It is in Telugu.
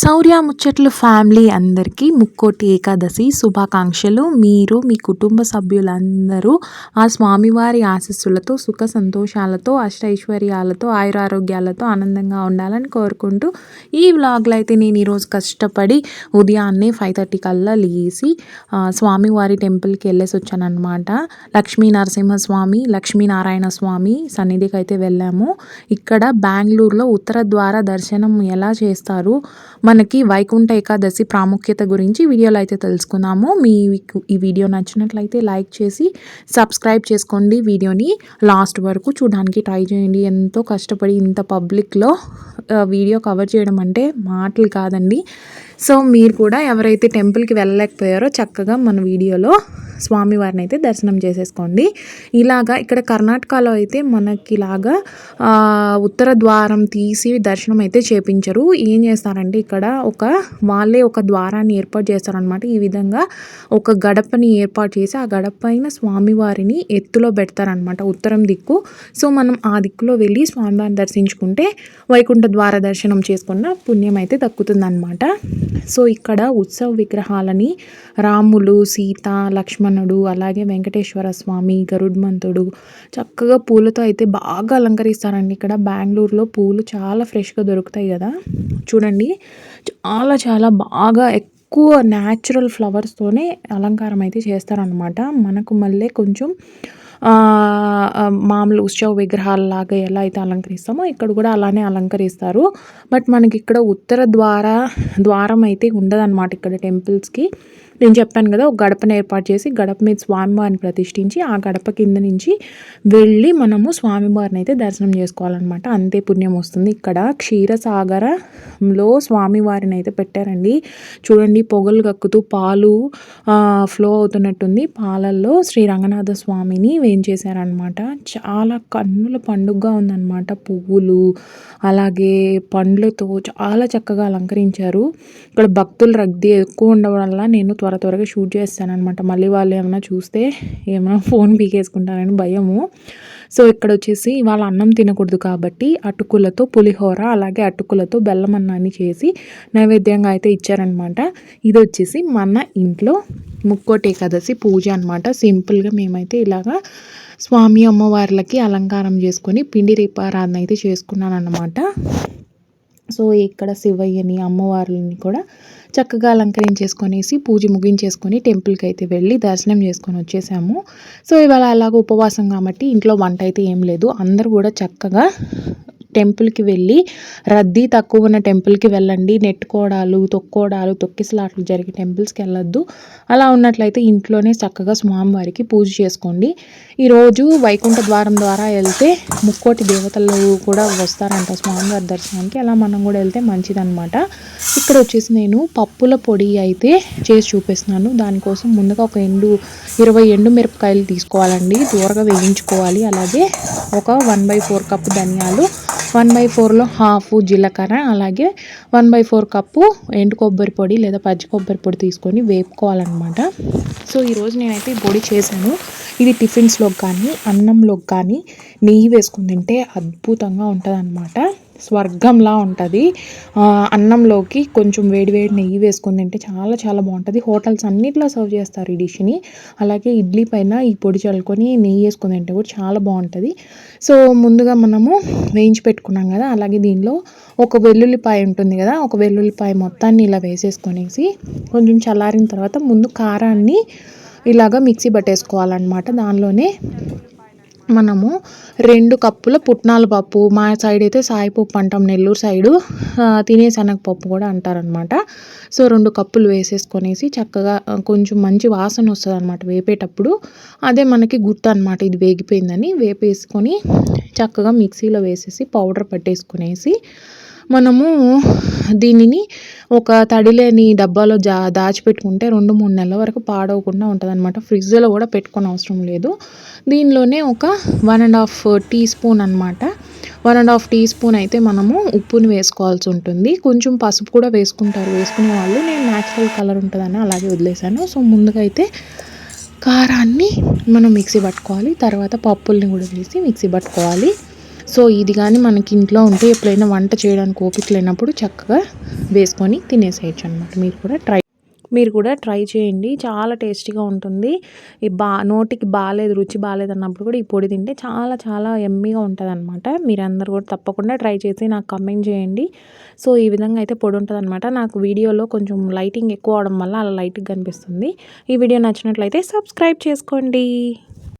శౌర్య ముచ్చట్లు ఫ్యామిలీ అందరికీ ముక్కోటి ఏకాదశి శుభాకాంక్షలు. మీరు మీ కుటుంబ సభ్యులందరూ ఆ స్వామివారి ఆశస్సులతో సుఖ సంతోషాలతో అష్టైశ్వర్యాలతో ఆయురారోగ్యాలతో ఆనందంగా ఉండాలని కోరుకుంటూ ఈ వ్లాగ్లో అయితే నేను ఈరోజు కష్టపడి ఉదయాన్నే ఫైవ్ థర్టీ కల్లా లేసి స్వామివారి టెంపుల్కి వెళ్ళేసి వచ్చానమాట లక్ష్మీ నరసింహస్వామి లక్ష్మీనారాయణ స్వామి సన్నిధికి అయితే వెళ్ళాము. ఇక్కడ బెంగళూరులో ఉత్తర ద్వార దర్శనం ఎలా చేస్తారు? మనకి వైకుంఠ ఏకాదశి ప్రాముఖ్యత గురించి వీడియోలో అయితే తెలుసుకుందాము మీ ఈ వీడియో నచ్చినట్లయితే లైక్ చేసి సబ్స్క్రైబ్ చేసుకోండి వీడియోని. లాస్ట్ వరకు చూడడానికి ట్రై చేయండి. ఎంతో కష్టపడి ఇంత పబ్లిక్లో వీడియో కవర్ చేయడం అంటే మాటలు కాదండి. సో మీరు కూడా ఎవరైతే టెంపుల్కి వెళ్ళలేకపోయారో చక్కగా మన వీడియోలో స్వామివారిని అయితే దర్శనం చేసేసుకోండి. ఇలాగా ఇక్కడ కర్ణాటకలో అయితే మనకి ఇలాగా ఉత్తర ద్వారం తీసి దర్శనం అయితే చేపించరు. ఏం చేస్తారంటే ఇక్కడ ఒక వాళ్ళే ఒక ద్వారాన్ని ఏర్పాటు చేస్తారనమాట ఈ విధంగా ఒక గడపని ఏర్పాటు చేసి ఆ గడప పైన స్వామివారిని ఎత్తులో పెడతారనమాట ఉత్తరం దిక్కు. సో మనం ఆ దిక్కులో వెళ్ళి స్వామివారిని దర్శించుకుంటే వైకుంఠ ద్వార దర్శనం చేసుకున్న పుణ్యం అయితే దక్కుతుందన్నమాట. సో ఇక్కడ ఉత్సవ విగ్రహాలని రాములు సీత లక్ష్మణుడు అలాగే వెంకటేశ్వర స్వామి గరుడ్మంతుడు చక్కగా పూలతో అయితే బాగా అలంకరిస్తారండి. ఇక్కడ బెంగళూరులో పూలు చాలా ఫ్రెష్గా దొరుకుతాయి కదా. చూడండి చాలా చాలా బాగా ఎక్కువ న్యాచురల్ ఫ్లవర్స్తోనే అలంకారం అయితే చేస్తారనమాట మనకు మళ్ళీ కొంచెం మామూలు ఉత్సవ విగ్రహాలలాగా ఎలా అయితే అలంకరిస్తామో ఇక్కడ కూడా అలానే అలంకరిస్తారు. బట్ మనకి ఇక్కడ ఉత్తర ద్వార ద్వారం అయితే ఉండదన్నమాట ఇక్కడ టెంపుల్స్కి. నేను చెప్పాను కదా ఒక గడపను ఏర్పాటు చేసి గడప మీద స్వామివారిని ప్రతిష్ఠించి ఆ గడప కింద నుంచి వెళ్ళి మనము స్వామివారిని అయితే దర్శనం చేసుకోవాలన్నమాట. అంతే పుణ్యం వస్తుంది ఇక్కడ. క్షీరసాగరంలో స్వామివారిని అయితే పెట్టారండి. చూడండి పొగలు కక్కుతూ పాలు ఫ్లో అవుతున్నట్టుంది. పాలల్లో శ్రీ రంగనాథ స్వామిని వేయించేశారనమాట చాలా కన్నుల పండుగగా ఉందన్నమాట. పువ్వులు అలాగే పండ్లతో చాలా చక్కగా అలంకరించారు. ఇక్కడ భక్తుల రద్దీ ఎక్కువ ఉండడం వల్ల నేను త్వర త్వరగా షూట్ చేస్తాను అనమాట మళ్ళీ వాళ్ళు ఏమైనా చూస్తే ఏమైనా ఫోన్ పీకేసుకుంటారని భయము. సో ఇక్కడ వచ్చేసి వాళ్ళ అన్నం తినకూడదు కాబట్టి అటుకులతో పులిహోర అలాగే అటుకులతో బెల్లం అన్నాన్ని చేసి నైవేద్యంగా అయితే ఇచ్చారనమాట ఇది వచ్చేసి మన ఇంట్లో ముక్కోటి ఏకాదశి పూజ అనమాట సింపుల్గా మేమైతే ఇలాగా స్వామి అమ్మవార్లకి అలంకారం చేసుకొని పిండి రీపారాధన అయితే చేసుకున్నాను అనమాట సో ఇక్కడ శివయ్యని అమ్మవార్లని కూడా చక్కగా అలంకరించేసుకొనేసి పూజ ముగించేసుకొని టెంపుల్కి అయితే వెళ్ళి దర్శనం చేసుకొని వచ్చేసాము. సో ఇవాళ అలాగ ఉపవాసం కాబట్టి ఇంట్లో వంట అయితే ఏం లేదు. అందరూ కూడా చక్కగా టెంపుల్కి వెళ్ళి రద్దీ తక్కువ ఉన్న టెంపుల్కి వెళ్ళండి. నెట్టుకోవడాలు తొక్కోడాలు తొక్కిసలాట్లు జరిగే టెంపుల్స్కి వెళ్ళొద్దు. అలా ఉన్నట్లయితే ఇంట్లోనే చక్కగా స్వామివారికి పూజ చేసుకోండి. ఈరోజు వైకుంఠ ద్వారం ద్వారా వెళ్తే ముక్కోటి దేవతలు కూడా వస్తారంట స్వామివారి దర్శనానికి. అలా మనం కూడా వెళ్తే మంచిదనమాట ఇక్కడ వచ్చేసి నేను పప్పుల పొడి అయితే చేసి చూపిస్తున్నాను. దానికోసం ముందుగా ఒక ఎండు ఇరవై ఎండు మిరపకాయలు తీసుకోవాలండి. దూరగా వేయించుకోవాలి. అలాగే ఒక వన్ బై ఫోర్ కప్ ధనియాలు వన్ బై ఫోర్లో హాఫ్ జీలకర్ర అలాగే వన్ బై ఫోర్ కప్పు ఎండు కొబ్బరి పొడి లేదా పచ్చి కొబ్బరి పొడి తీసుకొని వేపుకోవాలన్నమాట. సో ఈరోజు నేనైతే పొడి చేశాను. ఇది టిఫిన్స్లోకి కానీ అన్నంలోకి కానీ నెయ్యి వేసుకుని తింటే అద్భుతంగా ఉంటుంది స్వర్గంలా ఉంటుంది. అన్నంలోకి కొంచెం వేడి వేడి నెయ్యి వేసుకొని తింటే చాలా చాలా బాగుంటుంది. హోటల్స్ అన్నిట్లో సర్వ్ చేస్తారు ఈ డిష్ని. అలాగే ఇడ్లీ పైన ఈ పొడి చల్లుకొని నెయ్యి వేసుకొని తింటే కూడా చాలా బాగుంటుంది. సో ముందుగా మనము వేయించి పెట్టుకున్నాం కదా అలాగే దీనిలో ఒక వెల్లుల్లిపాయ ఉంటుంది కదా ఒక వెల్లుల్లిపాయ మొత్తాన్ని ఇలా వేసేసుకొనేసి కొంచెం చల్లారిన తర్వాత ముందు కారాన్ని ఇలాగ మిక్సీ పట్టేసుకోవాలన్నమాట. దానిలోనే మనము రెండు కప్పుల పుట్నాల పప్పు మా సైడ్ అయితే సాయిపప్పు అంటాం నెల్లూరు సైడు తినే శనగపప్పు కూడా అంటారనమాట సో రెండు కప్పులు వేసేసుకొనేసి చక్కగా కొంచెం మంచి వాసన వస్తుంది అనమాట వేపేటప్పుడు. అదే మనకి గుర్తు అనమాట ఇది వేగిపోయిందని. వేపేసుకొని చక్కగా మిక్సీలో వేసేసి పౌడర్ పట్టేసుకునేసి మనము దీనిని ఒక తడిలేని డబ్బాలో జా దాచిపెట్టుకుంటే రెండు మూడు నెలల వరకు పాడవకుండా ఉంటుంది అనమాట ఫ్రిడ్జ్లో కూడా పెట్టుకొని అవసరం లేదు. దీనిలోనే ఒక one and half teaspoon అనమాట one and half teaspoon అయితే మనము ఉప్పుని వేసుకోవాల్సి ఉంటుంది. కొంచెం పసుపు కూడా వేసుకుంటారు. వేసుకునే వాళ్ళు నేను న్యాచురల్ కలర్ ఉంటుందని అలాగే వదిలేసాను సో ముందుగా అయితే కారాన్ని మనం మిక్సీ పట్టుకోవాలి. తర్వాత పప్పుల్ని కూడా వేసి మిక్సీ పట్టుకోవాలి. సో ఇది కానీ మనకి ఇంట్లో ఉంటే ఎప్పుడైనా వంట చేయడానికి ఓపిక లేనప్పుడు చక్కగా వేసుకొని తినేసేయచ్చు అనమాట మీరు కూడా ట్రై మీరు కూడా ట్రై చేయండి. చాలా టేస్టీగా ఉంటుంది. ఈ బా నోటికి బాగాలేదు రుచి బాగాలేదు అన్నప్పుడు కూడా ఈ పొడి తింటే చాలా చాలా ఎమ్మీగా ఉంటుంది అనమాట మీరందరూ కూడా తప్పకుండా ట్రై చేసి నాకు కమెంట్ చేయండి. సో ఈ విధంగా అయితే పొడి ఉంటుంది అనమాట నాకు వీడియోలో కొంచెం లైటింగ్ ఎక్కువ అవడం వల్ల అలా లైట్గా కనిపిస్తుంది. ఈ వీడియో నచ్చినట్లయితే సబ్స్క్రైబ్ చేసుకోండి.